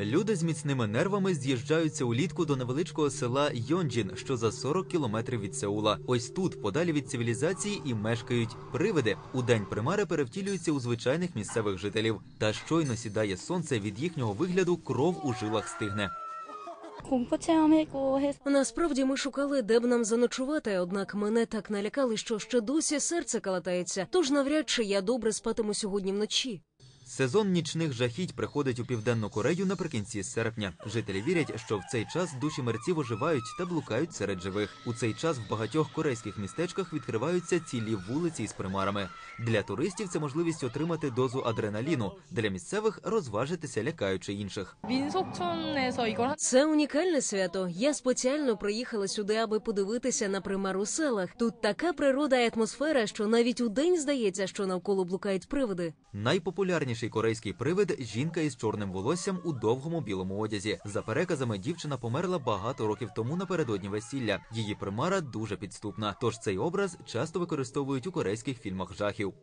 Люди з міцними нервами з'їжджаються улітку до невеличкого села Йонджін, що за 40 кілометрів від Сеула. Ось тут, подалі від цивілізації, і мешкають привиди. У день примари перевтілюються у звичайних місцевих жителів. Та щойно сідає сонце від їхнього вигляду, кров у жилах стигне. Насправді ми шукали, де б нам заночувати, однак мене так налякали, що ще досі серце калатається. Тож навряд чи я добре спатиму сьогодні вночі. Сезон нічних жахіть приходить у південну Корею наприкінці серпня. Жителі вірять, що в цей час душі мерців оживають та блукають серед живих. У цей час в багатьох корейських містечках відкриваються цілі вулиці із примарами. Для туристів це можливість отримати дозу адреналіну, для місцевих розважитися, лякаючи інших. Це унікальне свято. Я спеціально приїхала сюди, аби подивитися на примар у селах. Тут така природа і атмосфера, що навіть у день здається, що навколо блукають привиди. Найпопулярніше Найпопулярніший корейський привид жінка із чорним волоссям у довгому білому одязі. За переказами, дівчина померла багато років тому напередодні весілля. Її примара дуже підступна. Тож цей образ часто використовують у корейських фільмах жахів.